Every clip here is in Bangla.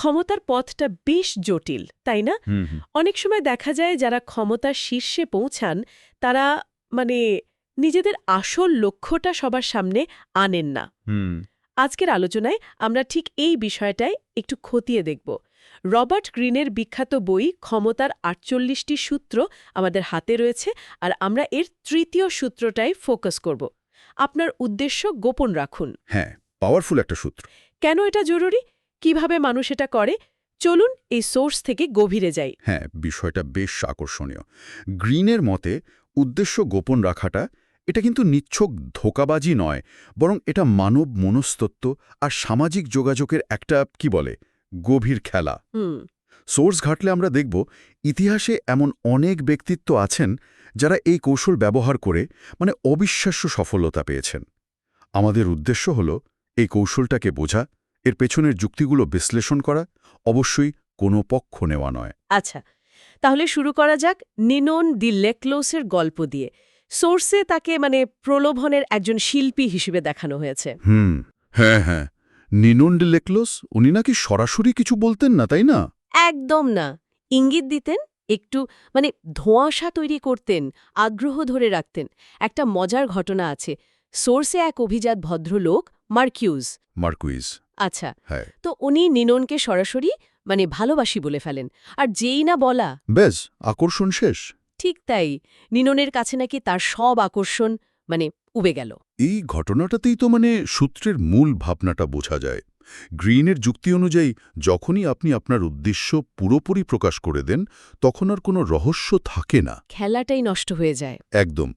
ক্ষমতার পথটা বেশ জটিল তাই না? অনেক সময় দেখা যায় যারা ক্ষমতার শীর্ষে পৌঁছান তারা মানে নিজেদের আসল লক্ষ্যটা সবার সামনে আনেন না। আজকের আলোচনায় আমরা ঠিক এই বিষয়টাই একটু খতিয়ে দেখব। রবার্ট গ্রিনের বিখ্যাত বই ক্ষমতার আটচল্লিশটি সূত্র আমাদের হাতে রয়েছে আর আমরা এর তৃতীয় সূত্রটাই ফোকাস করব। আপনার উদ্দেশ্য গোপন রাখুন। হ্যাঁ পাওয়ারফুল একটা সূত্র। কেন এটা জরুরি? কীভাবে মানুষ এটা করে? চলুন এই সোর্স থেকে গভীরে যাই। হ্যাঁ বিষয়টা বেশ আকর্ষণীয়। গ্রিনের মতে উদ্দেশ্য গোপন রাখাটা এটা কিন্তু নিচ্ছক ধোকাবাজি নয় বরং এটা মানব মনস্তত্ত্ব আর সামাজিক যোগাযোগের একটা কি বলে গভীর খেলা। সোর্স ঘাটলে আমরা দেখব ইতিহাসে এমন অনেক ব্যক্তিত্ব আছেন যারা এই কৌশল ব্যবহার করে মানে অবিশ্বাস্য সফলতা পেয়েছেন। আমাদের উদ্দেশ্য হল এই কৌশলটাকে বোঝা এর পেছনের যুক্তিগুলো বিশ্লেষণ করা অবশ্যই কোনো পক্ষ নেওয়া নয়। আচ্ছা তাহলে শুরু করা যাক নিনন দি লেকলোসের গল্প দিয়ে। সোর্সে তাকে মানে প্রলোভনের একজন শিল্পী হিসেবে দেখানো হয়েছে। হুম হ্যাঁ হ্যাঁ। নিনন্ড লেকলোস উনি নাকি সরাসরি কিছু বলতেন না তাই না? একদম না। ইঙ্গিত দিতেন একটু মানে ধোঁয়াশা তৈরি করতেন আগ্রহ ধরে রাখতেন। একটা মজার ঘটনা আছে। সোর্সে এক অভিজাত ভদ্রলোক মার্কিউজ। মার্কুইজ। আচ্ছা। হ্যাঁ। তো উনি নিননকে সরাসরি মানে ভালোবাসি বলে ফেলেন। আর যেই না বলা। বেশ আকর্ষণ শেষ। ঠিক তাই। নিননের কাছে নাকি তার সব আকর্ষণ মানে উবে গেল। এই ঘটনাটাতেই তো মানে সূত্রের মূল ভাবনাটা বোঝা যায়। গ্রিনের যুক্তি অনুযায়ী যখনই আপনি আপনার উদ্দেশ্য পুরোপুরি প্রকাশ করে দেন তখন আর কোনো রহস্য থাকে না। খেলাটাই নষ্ট হয়ে যায়। একদম।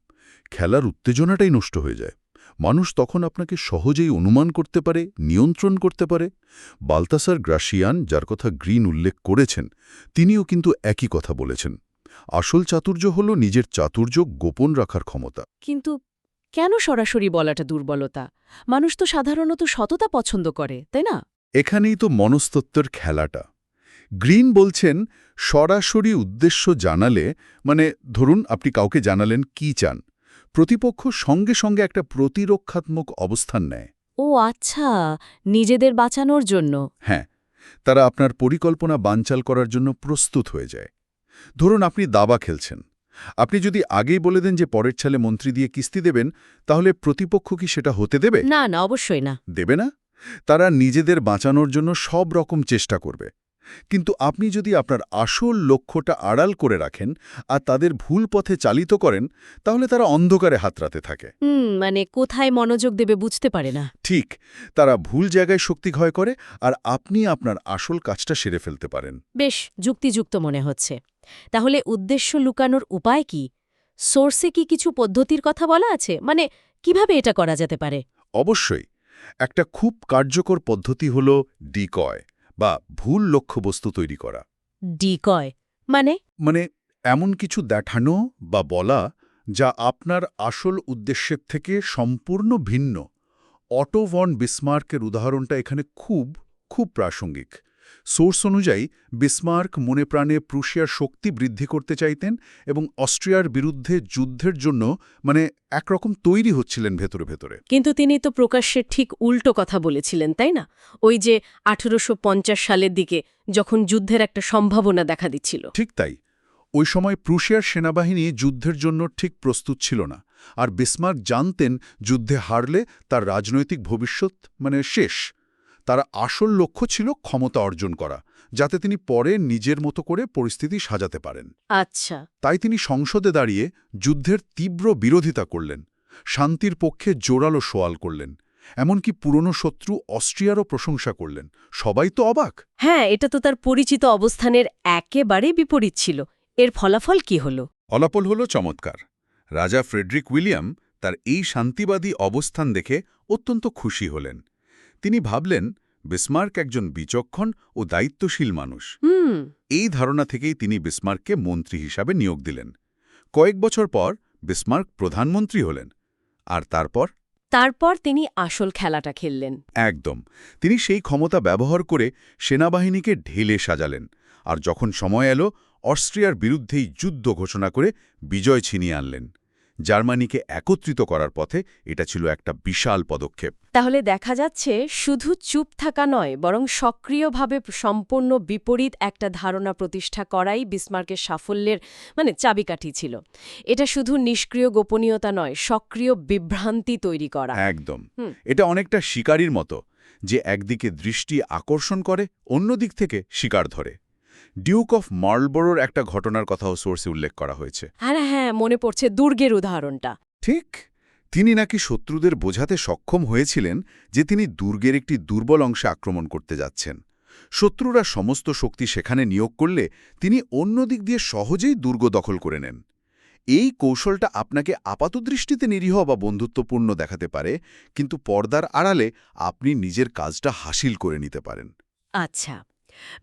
খেলার উত্তেজনাটাই নষ্ট হয়ে যায়। মানুষ তখন আপনাকে সহজেই অনুমান করতে পারে নিয়ন্ত্রণ করতে পারে। বালতাসার গ্রাসিয়ান যার কথা গ্রিন উল্লেখ করেছেন তিনিও কিন্তু একই কথা বলেছেন। আসল চাতুর্য হল নিজের চাতুর্য গোপন রাখার ক্ষমতা। কিন্তু কেন সরাসরি বলাটা দুর্বলতা? মানুষ তো সাধারণত সততা পছন্দ করে তাই না? এখানেই তো মনস্তত্ত্বের খেলাটা। গ্রিন বলছেন সরাসরি উদ্দেশ্য জানালে মানে ধরুন আপনি কাউকে জানালেন কি চান? প্রতিপক্ষ সঙ্গে সঙ্গে একটা প্রতিরক্ষাত্মক অবস্থান নেয়। ও আচ্ছা নিজেদের বাঁচানোর জন্য। হ্যাঁ তারা আপনার পরিকল্পনা বানচাল করার জন্য প্রস্তুত হয়ে যায়। ধরুন আপনি দাবা খেলছেন। আপনি যদি আগেই বলে দেন যে পরের ছালে মন্ত্রী দিয়ে কিস্তি দেবেন তাহলে প্রতিপক্ষ কি সেটা হতে দেবে? না না অবশ্যই না। দেবে না? তারা নিজেদের বাঁচানোর জন্য সব রকম চেষ্টা করবে। কিন্তু আপনি যদি আপনার আসল লক্ষ্যটা আড়াল করে রাখেন আর তাদের ভুল পথে চালিত করেন তাহলে তারা অন্ধকারে হাতরাতে থাকে। হুম মানে কোথায় মনোযোগ দেবে বুঝতে পারে না। ঠিক তারা ভুল জায়গায় শক্তি ক্ষয় করে আর আপনি আপনার আসল কাজটা সেরে ফেলতে পারেন। বেশ যুক্তিযুক্ত মনে হচ্ছে। তাহলে উদ্দেশ্য লুকানোর উপায় কি? সোর্সে কি কিছু পদ্ধতির কথা বলা আছে? মানে কীভাবে এটা করা যেতে পারে? অবশ্যই একটা খুব কার্যকর পদ্ধতি হল ডিকয়। বা ভুল লক্ষ্যবস্তু তৈরি করা। ডিকয় মানে? মানে এমন কিছু দেখানো বা বলা যা আপনার আসল উদ্দেশ্যের থেকে সম্পূর্ণ ভিন্ন। অটো ভন বিসমার্কের উদাহরণটা এখানে খুব খুব প্রাসঙ্গিক। সোর্স অনুযায়ী বিসমার্ক মনে প্রাণে প্রুশিয়ার শক্তি বৃদ্ধি করতে চাইতেন এবং অস্ট্রিয়ার বিরুদ্ধে যুদ্ধের জন্য মানে একরকম তৈরি হচ্ছিলেন ভেতরে ভেতরে। কিন্তু তিনি তো প্রকাশ্যে ঠিক উল্টো কথা বলেছিলেন তাই না? ওই যে আঠেরোশো সালের দিকে যখন যুদ্ধের একটা সম্ভাবনা দেখা দিচ্ছিল। ঠিক তাই। ওই সময় প্রুশিয়ার সেনাবাহিনী যুদ্ধের জন্য ঠিক প্রস্তুত ছিল না। আর বিসমার্ক জানতেন যুদ্ধে হারলে তার রাজনৈতিক ভবিষ্যৎ মানে শেষ। তারা আসল লক্ষ্য ছিল ক্ষমতা অর্জন করা যাতে তিনি পরে নিজের মতো করে পরিস্থিতি সাজাতে পারেন। আচ্ছা। তাই তিনি সংসদে দাঁড়িয়ে যুদ্ধের তীব্র বিরোধিতা করলেন শান্তির পক্ষে জোরালো সোয়াল করলেন এমনকি পুরনো শত্রু অস্ট্রিয়ারও প্রশংসা করলেন। সবাই তো অবাক। হ্যাঁ এটা তো তার পরিচিত অবস্থানের একেবারে বিপরীত ছিল। এর ফলাফল কি হল? ফলাফল হল চমৎকার। রাজা ফ্রেডরিক উইলিয়াম তার এই শান্তিবাদী অবস্থান দেখে অত্যন্ত খুশি হলেন। তিনি ভাবলেন বিসমার্ক একজন বিচক্ষণ ও দায়িত্বশীল মানুষ। হুম। এই ধারণা থেকেই তিনি বিসমার্ককে মন্ত্রী হিসাবে নিয়োগ দিলেন। কয়েক বছর পর বিসমার্ক প্রধানমন্ত্রী হলেন আর তারপর? তারপর তিনি আসল খেলাটা খেললেন। একদম। তিনি সেই ক্ষমতা ব্যবহার করে সেনাবাহিনীকে ঢেলে সাজালেন আর যখন সময় এলো অস্ট্রিয়ার বিরুদ্ধেই যুদ্ধ ঘোষণা করে বিজয় ছিনিয়ে আনলেন। জার্মানিকে একত্রিত করার পথে এটা ছিল একটা বিশাল পদক্ষেপ। তাহলে দেখা যাচ্ছে শুধু চুপ থাকা নয় বরং সক্রিয়ভাবে সম্পূর্ণ বিপরীত একটা ধারণা প্রতিষ্ঠা করাই বিসমার্কের সাফল্যের মানে চাবিকাঠি ছিল। এটা শুধু নিষ্ক্রিয় গোপনীয়তা নয় সক্রিয় বিভ্রান্তি তৈরি করা। একদম। এটা অনেকটা শিকারীর মতো যে একদিকে দৃষ্টি আকর্ষণ করে অন্য দিক থেকে শিকার ধরে। ডিউক অফ মার্লবোরোর একটা ঘটনার কথাও সোর্সে উল্লেখ করা হয়েছে। হ্যাঁ হ্যাঁ মনে পড়ছে দুর্গের উদাহরণটা। ঠিক? তিনি নাকি শত্রুদের বোঝাতে সক্ষম হয়েছিলেন যে তিনি দুর্গের একটি দুর্বল অংশে আক্রমণ করতে যাচ্ছেন। শত্রুরা সমস্ত শক্তি সেখানে নিয়োগ করলে তিনি অন্য দিক দিয়ে সহজেই দুর্গ দখল করে নেন। এই কৌশলটা আপনাকে আপাতদৃষ্টিতে নিরীহ বা বন্ধুত্বপূর্ণ দেখাতে পারে কিন্তু পর্দার আড়ালে আপনি নিজের কাজটা হাসিল করে নিতে পারেন। আচ্ছা।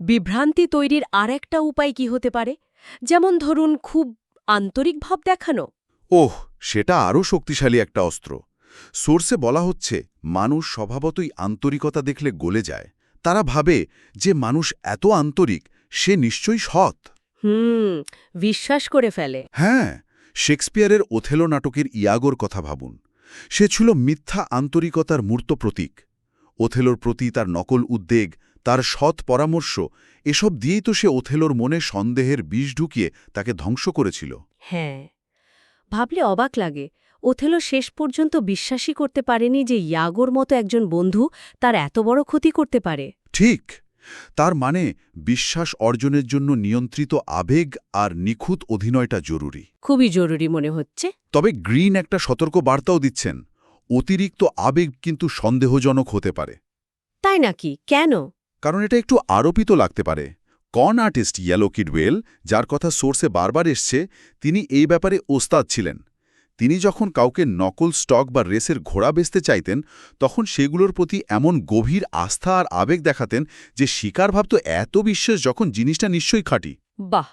বিভ্রান্তি তৈরির আরেকটা উপায় কি হতে পারে? যেমন ধরুন খুব আন্তরিক ভাব দেখানো। ওহ সেটা আরও শক্তিশালী একটা অস্ত্র। সোর্সে বলা হচ্ছে মানুষ স্বভাবতই আন্তরিকতা দেখলে গলে যায়। তারা ভাবে যে মানুষ এত আন্তরিক সে নিশ্চয়ই সৎ। হুম বিশ্বাস করে ফেলে। হ্যাঁ শেক্সপিয়ারের ওথেলো নাটকের ইয়াগোর কথা ভাবুন। সে ছিল মিথ্যা আন্তরিকতার মূর্ত প্রতীক। ওথেলোর প্রতি তার নকল উদ্বেগ তার সৎ পরামর্শ এসব দিয়েই তো সে ওথেলোর মনে সন্দেহের বিষ ঢুকিয়ে তাকে ধ্বংস করেছিল। হ্যাঁ। ভাবলে অবাক লাগে ওথেলো শেষ পর্যন্ত বিশ্বাসই করতে পারেনি যে ইয়াগোর মতো একজন বন্ধু তার এত বড় ক্ষতি করতে পারে। ঠিক। তার মানে বিশ্বাস অর্জনের জন্য নিয়ন্ত্রিত আবেগ আর নিখুঁত অধিনয়টা জরুরি। খুবই জরুরি মনে হচ্ছে। তবে গ্রিন একটা সতর্ক বার্তাও দিচ্ছেন অতিরিক্ত আবেগ কিন্তু সন্দেহজনক হতে পারে। তাই নাকি? কেন? কারণ এটা একটু আরোপিত লাগতে পারে। কন আর্টিস্ট ইয়েলো কিডওয়েল যার কথা সোর্সে বারবার এসছে তিনি এই ব্যাপারে ওস্তাদ ছিলেন। তিনি যখন কাউকে নকল স্টক বা রেসের ঘোড়া বেচতে চাইতেন তখন সেগুলোর প্রতি এমন গভীর আস্থা আর আবেগ দেখাতেন যে শিকার ভাবত এত বিশ্বাস যখন জিনিসটা নিশ্চয়ই খাঁটি। বাহ!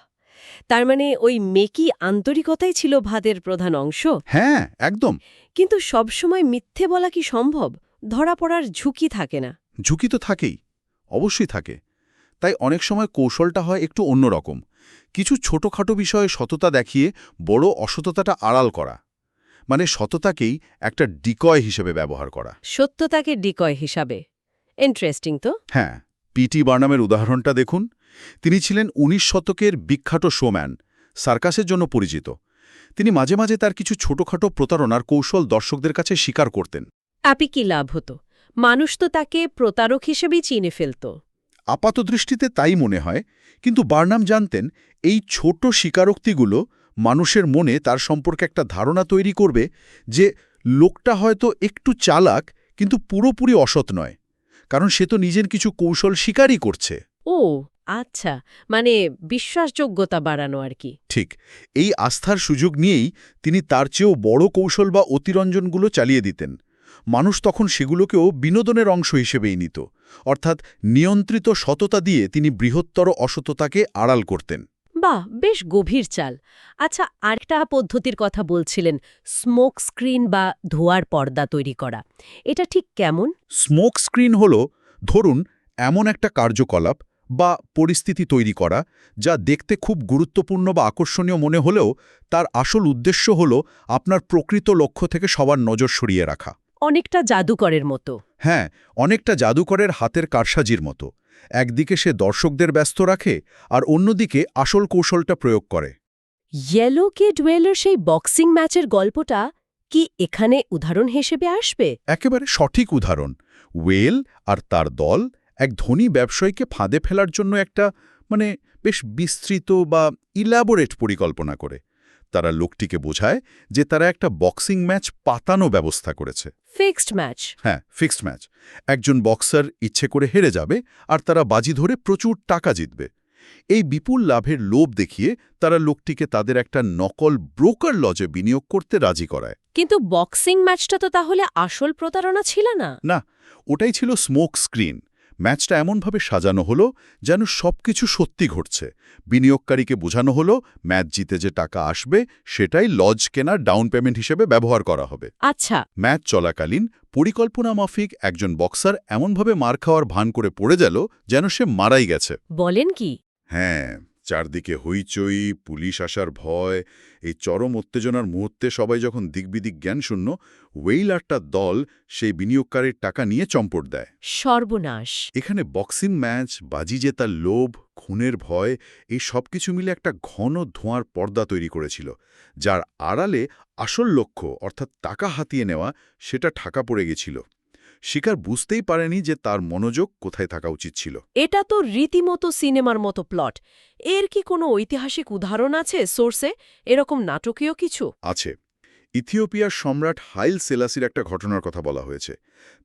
তার মানে ওই মেকি আন্তরিকতাই ছিল ভাদের প্রধান অংশ? হ্যাঁ একদম। কিন্তু সবসময় মিথ্যে বলা কি সম্ভব? ধরা পড়ার ঝুঁকি থাকে না। ঝুঁকি তো থাকেই। অবশ্যই থাকে। তাই অনেক সময় কৌশলটা হয় একটু অন্যরকম কিছু ছোটখাটো বিষয়ে সততা দেখিয়ে বড় অসততাটা আড়াল করা। মানে সততাকেই একটা ডিকয় হিসেবে ব্যবহার করা। সত্যতাকে ডিকয় হিসাবে। ইন্টারেস্টিং তো। হ্যাঁ পিটি বার্নামের উদাহরণটা দেখুন। তিনি ছিলেন উনিশ শতকের বিখ্যাত শোম্যান সার্কাসের জন্য পরিচিত। তিনি মাঝে মাঝে তার কিছু ছোটখাটো প্রতারণার কৌশল দর্শকদের কাছে স্বীকার করতেন। আপি কি লাভ হতো? মানুষ তো তাকে প্রতারক হিসেবেই চিনে ফেলত। আপাতদৃষ্টিতে তাই মনে হয় কিন্তু বার্নাম জানতেন এই ছোট স্বীকারোক্তিগুলো মানুষের মনে তার সম্পর্কে একটা ধারণা তৈরি করবে যে লোকটা হয়তো একটু চালাক কিন্তু পুরোপুরি অসৎ নয় কারণ সে তো নিজের কিছু কৌশল স্বীকারই করছে। ও আচ্ছা মানে বিশ্বাসযোগ্যতা বাড়ানো আর কি। ঠিক এই আস্থার সুযোগ নিয়েই তিনি তার চেয়েও বড় কৌশল বা অতিরঞ্জনগুলো চালিয়ে দিতেন। মানুষ তখন সেগুলোকেও বিনোদনের অংশ হিসেবেই নিত অর্থাৎ নিয়ন্ত্রিত সততা দিয়ে তিনি বৃহত্তর অসততাকে আড়াল করতেন। বাহ বেশ গভীর চাল। আচ্ছা আরেকটা পদ্ধতির কথা বলছিলেন স্মোক স্ক্রিন বা ধোয়ার পর্দা তৈরি করা। এটা ঠিক কেমন? স্মোক স্ক্রিন হল ধরুন এমন একটা কার্যকলাপ বা পরিস্থিতি তৈরি করা যা দেখতে খুব গুরুত্বপূর্ণ বা আকর্ষণীয় মনে হলেও তার আসল উদ্দেশ্য হল আপনার প্রকৃত লক্ষ্য থেকে সবার নজর সরিয়ে রাখা। অনেকটা জাদুকরের মতো। হ্যাঁ অনেকটা জাদুকরের হাতের কারসাজির মতো। একদিকে সে দর্শকদের ব্যস্ত রাখে আর অন্যদিকে আসল কৌশলটা প্রয়োগ করে। ইয়েলো কে ডুয়েলের সেই বক্সিং ম্যাচের গল্পটা কি এখানে উদাহরণ হিসেবে আসবে? একেবারে সঠিক উদাহরণ। ওয়েল আর তার দল এক ধনী ব্যবসায়ীকে ফাঁদে ফেলার জন্য একটা মানে বেশ বিস্তৃত বা ইলাবোরেট পরিকল্পনা করে। তারা লোকটিকে বোঝায় যে তারা একটা বক্সিং ম্যাচ পাতানো ব্যবস্থা করেছে। Fixed match. হ্যাঁ ফিক্সড ম্যাচ। একজন বক্সার ইচ্ছে করে হেরে যাবে আর তারা বাজি ধরে প্রচুর টাকা জিতবে। এই বিপুল লাভের লোভ দেখিয়ে তারা লোকটিকে তাদের একটা নকল ব্রোকার লজে বিনিয়োগ করতে রাজি করায়। কিন্তু বক্সিং ম্যাচটা তো তাহলে আসল প্রতারণা ছিল না। না ওটাই ছিল স্মোক স্ক্রিন। ম্যাচটা এমনভাবে সাজানো হলো যেন সব কিছু সত্যি ঘটছে। বিনিয়োগকারীকে বোঝানো হলো ম্যাচ জিতে যে টাকা আসবে সেটাই লজ কেনার ডাউন পেমেন্ট হিসেবে ব্যবহার করা হবে। আচ্ছা। ম্যাচ চলাকালীন পরিকল্পনা মাফিক একজন বক্সার এমনভাবে মার খাওয়ার ভান করে পড়ে গেল যেন সে মারাই গেছে। বলেন কি? হ্যাঁ। চারদিকে হইচই পুলিশ আসার ভয় এই চরম উত্তেজনার মুহূর্তে সবাই যখন দিকবিদিক জ্ঞানশূন্য ওয়েইল আর দল সেই বিনিয়োগকারীর টাকা নিয়ে চম্পট দেয়। সর্বনাশ। এখানে বক্সিং ম্যাচ বাজি জেতার লোভ খুনের ভয় এই সব কিছু মিলে একটা ঘন ধোঁয়ার পর্দা তৈরি করেছিল যার আড়ালে আসল লক্ষ্য অর্থাৎ টাকা হাতিয়ে নেওয়া সেটা ঠাকা পড়ে গেছিল। শিকার বুঝতেই পারেনি যে তার মনোযোগ কোথায় থাকা উচিত ছিল। এটা তো রীতিমতো সিনেমার মতো প্লট। এর কি কোনো ঐতিহাসিক উদাহরণ আছে সোর্সে? এরকম নাটকীয় কিছু? আছে। ইথিওপিয়ার সম্রাট হাইল সেলাসির একটা ঘটনার কথা বলা হয়েছে।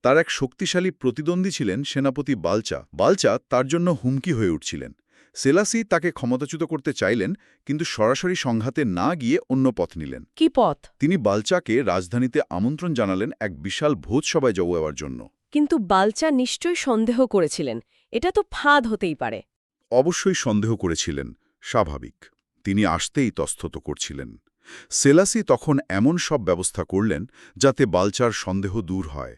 তার এক শক্তিশালী প্রতিদ্বন্দ্বী ছিলেন সেনাপতি বালচা। বালচা তার জন্য হুমকি হয়ে উঠছিলেন। সেলাসি তাকে ক্ষমতাচ্যুত করতে চাইলেন কিন্তু সরাসরি সংঘাতে না গিয়ে অন্য পথ নিলেন। কি পথ? তিনি বালচাকে রাজধানীতে আমন্ত্রণ জানালেন এক বিশাল ভোজসভায় যাওয়ার জন্য। কিন্তু বালচা নিশ্চয়ই সন্দেহ করেছিলেন। এটা তো ফাঁদ হতেই পারে। অবশ্যই সন্দেহ করেছিলেন স্বাভাবিক। তিনি আসতেই তস্থত করছিলেন। সেলাসি তখন এমন সব ব্যবস্থা করলেন যাতে বালচার সন্দেহ দূর হয়।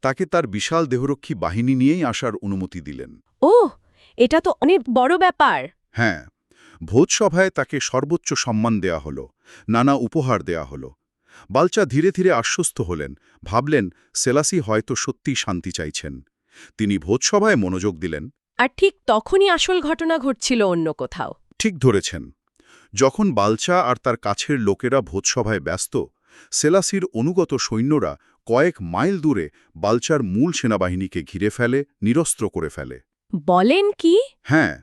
তাকে তার বিশাল দেহরক্ষী বাহিনী নিয়েই আসার অনুমতি দিলেন। ও এটা তো অনেক বড় ব্যাপার। হ্যাঁ ভোজসভায় তাকে সর্বোচ্চ সম্মান দেয়া হল নানা উপহার দেয়া হল। বালচা ধীরে ধীরে আশ্বস্ত হলেন ভাবলেন সেলাসি হয়তো সত্যিই শান্তি চাইছেন। তিনি ভোজসভায় মনোযোগ দিলেন। আর ঠিক তখনই আসল ঘটনা ঘটছিল অন্য কোথাও। ঠিক ধরেছেন। যখন বালচা আর তার কাছের লোকেরা ভোজসভায় ব্যস্ত সেলাসির অনুগত সৈন্যরা কয়েক মাইল দূরে বালচার মূল সেনাবাহিনীকে ঘিরে ফেলে নিরস্ত্র করে ফেলে। বলেন কি? হ্যাঁ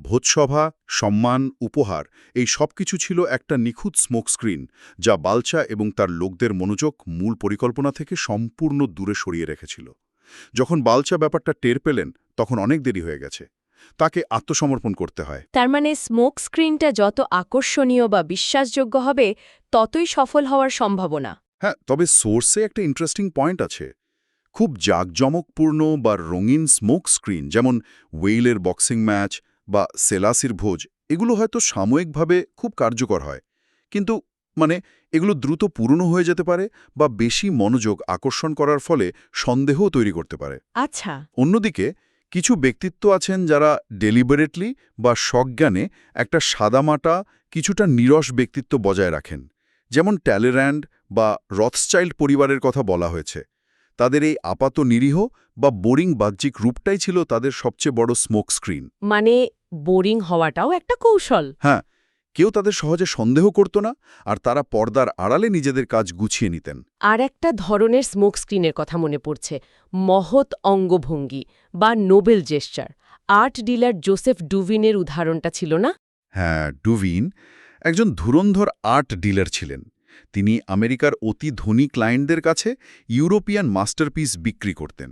ভোজসভা সম্মান উপহার এই সব কিছু ছিল একটা নিখুঁত স্মোক স্ক্রিন যা বালচা এবং তার লোকদের মনোযোগ মূল পরিকল্পনা থেকে সম্পূর্ণ দূরে সরিয়ে রেখেছিল। যখন বালচা ব্যাপারটা টের পেলেন তখন অনেক দেরি হয়ে গেছে। তাকে আত্মসমর্পণ করতে হয়। তার মানে স্মোক স্ক্রিনটা যত আকর্ষণীয় বা বিশ্বাসযোগ্য হবে ততই সফল হওয়ার সম্ভাবনা। হ্যাঁ তবে সোর্সে একটা ইন্টারেস্টিং পয়েন্ট আছে। খুব জাঁকজমকপূর্ণ বা রঙিন স্মোক স্ক্রিন যেমন ওয়েইলের বক্সিং ম্যাচ বা সেলাসির ভোজ এগুলো হয়তো সাময়িকভাবে খুব কার্যকর হয়। কিন্তু মানে এগুলো দ্রুত পুরনো হয়ে যেতে পারে বা বেশি মনোযোগ আকর্ষণ করার ফলে সন্দেহও তৈরি করতে পারে। আচ্ছা। অন্যদিকে কিছু ব্যক্তিত্ব আছেন যারা ডেলিবারেটলি বা সজ্ঞানে একটা সাদামাটা কিছুটা নিরস ব্যক্তিত্ব বজায় রাখেন। যেমন ট্যালের্যান্ড বা রথসচাইল্ড পরিবারের কথা বলা হয়েছে। তাদের এই আপাত নিরীহ বা বোরিং বাহ্যিক রূপটাই ছিল তাদের সবচেয়ে বড় স্মোক স্ক্রিন মানে বোরিং হওয়াটাও একটা কৌশল। হ্যাঁ কেউ তাদের সহজে সন্দেহ করত না আর তারা পর্দার আড়ালে নিজেদের কাজ গুছিয়ে নিতেন। আর একটা ধরনের স্মোক স্ক্রিনের কথা মনে পড়ছে। মহৎ অঙ্গভঙ্গি বা noble gesture art dealer Joseph ডুভিনের উদাহরণটা ছিল না? হ্যাঁ ডুভিন একজন ধুরন্ধর আর্ট ডিলার ছিলেন। তিনি আমেরিকার অতি ধনী ক্লায়েন্টদের কাছে ইউরোপিয়ান মাস্টারপিস বিক্রি করতেন।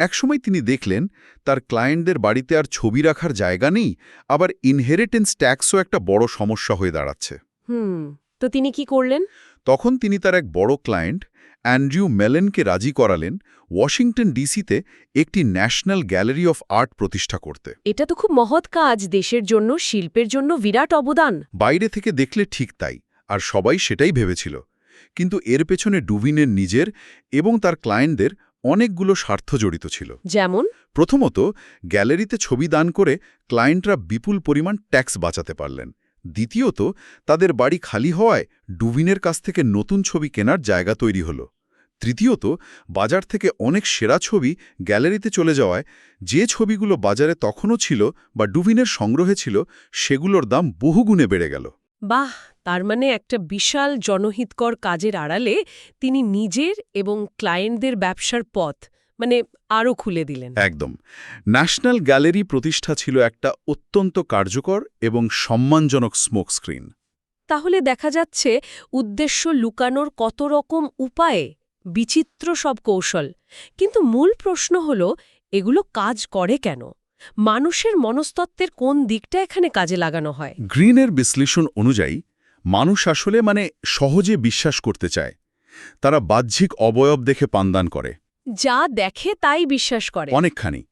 একসময় তিনি দেখলেন তার ক্লায়েন্টদের বাড়িতে আর ছবি রাখার জায়গা নেই আবার ইনহেরিটেন্স ট্যাক্সও একটা বড় সমস্যা হয়ে দাঁড়াচ্ছে। হুম তো তিনি কি করলেন? তখন তিনি তার এক বড় ক্লায়েন্ট অ্যান্ড্রিউ মেলেনকে রাজি করালেন ওয়াশিংটন ডিসিতে একটি ন্যাশনাল গ্যালারি অফ আর্ট প্রতিষ্ঠা করতে। এটা তো খুব মহৎ কাজ দেশের জন্য শিল্পের জন্য বিরাট অবদান। বাইরে থেকে দেখলে ঠিক তাই। আর সবাই সেটাই ভেবেছিল। কিন্তু এর পেছনে ডুবিনের নিজের এবং তার ক্লায়েন্টদের অনেকগুলো স্বার্থ জড়িত ছিল। যেমন? প্রথমত গ্যালারিতে ছবি দান করে ক্লায়েন্টরা বিপুল পরিমাণ ট্যাক্স বাঁচাতে পারলেন। দ্বিতীয়ত তাদের বাড়ি খালি হওয়ায় ডুবিনের কাছ থেকে নতুন ছবি কেনার জায়গা তৈরি হলো। তৃতীয়ত বাজার থেকে অনেক সেরা ছবি গ্যালারিতে চলে যাওয়ায় যে ছবিগুলো বাজারে তখনও ছিল বা ডুবিনের সংগ্রহে ছিল সেগুলোর দাম বহুগুণে বেড়ে গেল। বাহ! তার মানে একটা বিশাল জনহিতকর কাজের আড়ালে তিনি নিজের এবং ক্লায়েন্টদের ব্যবসার পথ মানে আরও খুলে দিলেন। একদম। ন্যাশনাল গ্যালারি প্রতিষ্ঠা ছিল একটা অত্যন্ত কার্যকর এবং সম্মানজনক স্মোক স্ক্রিন তাহলে দেখা যাচ্ছে উদ্দেশ্য লুকানোর কত রকম উপায়ে বিচিত্র সব কৌশল। কিন্তু মূল প্রশ্ন হল এগুলো কাজ করে কেন? মানুষের মনস্তত্ত্বের কোন দিকটা এখানে কাজে লাগানো হয়? গ্রিনের বিশ্লেষণ অনুযায়ী মানুষ আসলে মানে সহজে বিশ্বাস করতে চায়। তারা বাহ্যিক অবয়ব দেখে পানদান করে। যা দেখে তাই বিশ্বাস করে। অনেকখানি।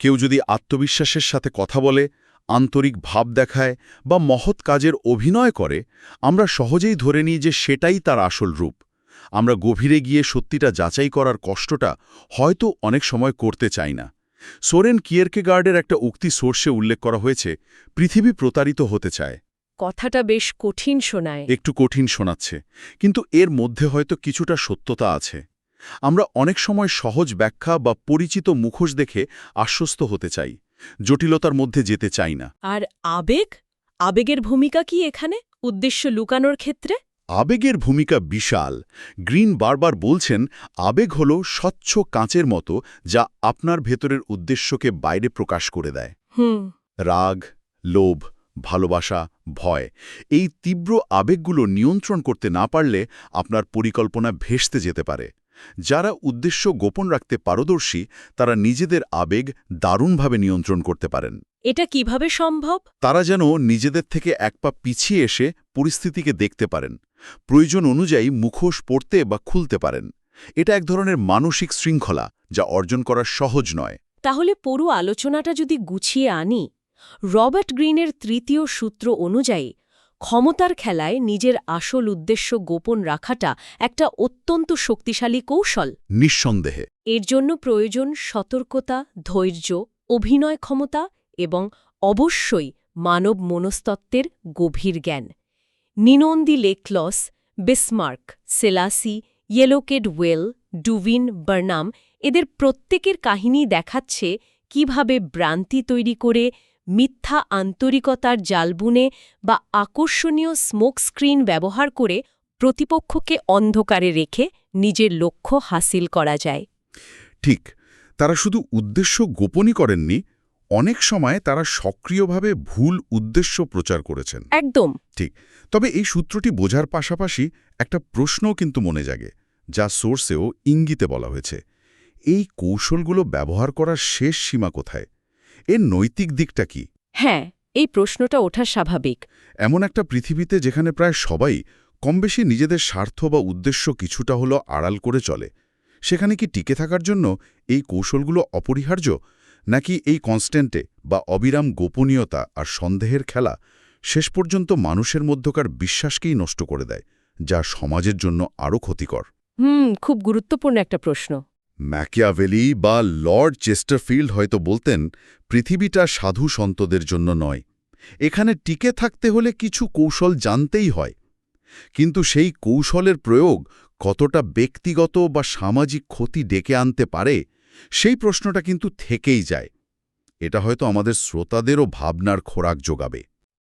কেউ যদি আত্মবিশ্বাসের সাথে কথা বলে আন্তরিক ভাব দেখায় বা মহৎ কাজের অভিনয় করে আমরা সহজেই ধরে নিই যে সেটাই তার আসল রূপ। আমরা গভীরে গিয়ে সত্যিটা যাচাই করার কষ্টটা হয়তো অনেক সময় করতে চাই না। সোরেন কিয়েরকেগার্ডের একটা উক্তি সোর্সে উল্লেখ করা হয়েছে পৃথিবী প্রতারিত হতে চায়। কথাটা বেশ কঠিন শোনায়। একটু কঠিন শোনাচ্ছে কিন্তু এর মধ্যে হয়তো কিছুটা সত্যতা আছে। আমরা অনেক সময় সহজ ব্যাখ্যা বা পরিচিত মুখোশ দেখে আশ্বস্ত হতে চাই জটিলতার মধ্যে যেতে চাই না। আর আবেগ? আবেগের ভূমিকা কি এখানে? উদ্দেশ্য লুকানোর ক্ষেত্রে? আবেগের ভূমিকা বিশাল। গ্রিন বারবার বলছেন আবেগ হল স্বচ্ছ কাঁচের মতো যা আপনার ভেতরের উদ্দেশ্যকে বাইরে প্রকাশ করে দেয়। হুম। রাগ লোভ ভালোবাসা ভয় এই তীব্র আবেগগুলো নিয়ন্ত্রণ করতে না পারলে আপনার পরিকল্পনা ভেস্তে যেতে পারে। যারা উদ্দেশ্য গোপন রাখতে পারদর্শী তারা নিজেদের আবেগ দারুণভাবে নিয়ন্ত্রণ করতে পারেন। এটা কীভাবে সম্ভব? তারা যেন নিজেদের থেকে এক পা পিছিয়ে এসে পরিস্থিতিকে দেখতে পারেন। প্রয়োজন অনুযায়ী মুখোশ পড়তে বা খুলতে পারেন। এটা এক ধরনের মানসিক শৃঙ্খলা যা অর্জন করা সহজ নয়। তাহলে পুরো আলোচনাটা যদি গুছিয়ে আনি রবার্ট গ্রিনের তৃতীয় সূত্র অনুযায়ী ক্ষমতার খেলায় নিজের আসল উদ্দেশ্য গোপন রাখাটা একটা অত্যন্ত শক্তিশালী কৌশল। নিঃসন্দেহে। এর জন্য প্রয়োজন সতর্কতা ধৈর্য অভিনয় ক্ষমতা এবং অবশ্যই মানব মনস্তত্ত্বের গভীর জ্ঞান। Ninon de Lenclos Bismarck Selassie Yellow Kid Weil Duveen Barnum এদের প্রত্যেকের কাহিনী দেখাচ্ছে কীভাবে ভ্রান্তি তৈরি করে মিথ্যা আন্তরিকতার জাল বুনে বা আকর্ষণীয় স্মোক স্ক্রিন ব্যবহার করে প্রতিপক্ষকে অন্ধকারে রেখে নিজের লক্ষ্য হাসিল করা যায়। ঠিক তারা শুধু উদ্দেশ্য গোপনই করেননি অনেক সময় তারা সক্রিয়ভাবে ভুল উদ্দেশ্য প্রচার করেছেন। একদম। ঠিক তবে এই সূত্রটি বোঝার পাশাপাশি একটা প্রশ্নও কিন্তু মনে জাগে যা সোর্সেও ইঙ্গিতে বলা হয়েছে। এই কৌশলগুলো ব্যবহার করার শেষ সীমা কোথায়? এর নৈতিক দিকটা কি? হ্যাঁ এই প্রশ্নটা ওঠা স্বাভাবিক। এমন একটা পৃথিবীতে যেখানে প্রায় সবাই কমবেশি নিজেদের স্বার্থ বা উদ্দেশ্য কিছুটা হলো আড়াল করে চলে। সেখানে কি টিকে থাকার জন্য এই কৌশলগুলো অপরিহার্য? নাকি এই কনস্ট্যান্টে বা অবিরাম গোপনীয়তা আর সন্দেহের খেলা শেষ পর্যন্ত মানুষের মধ্যকার বিশ্বাসকেই নষ্ট করে দেয় যা সমাজের জন্য আরও ক্ষতিকর? হুম খুব গুরুত্বপূর্ণ একটা প্রশ্ন। ম্যাকিয়াভেলি বা লর্ড চেস্টারফিল্ড হয়তো বলতেন, পৃথিবীটা সাধু সন্তদের জন্য নয়। এখানে টিকে থাকতে হলে কিছু কৌশল জানতেই হয়। কিন্তু সেই কৌশলের প্রয়োগ কতটা ব্যক্তিগত বা সামাজিক ক্ষতি ডেকে আনতে পারে, সেই প্রশ্নটা কিন্তু থেকেই যায়। এটা হয়তো আমাদের শ্রোতাদেরও ভাবনার খোরাক যোগাবে।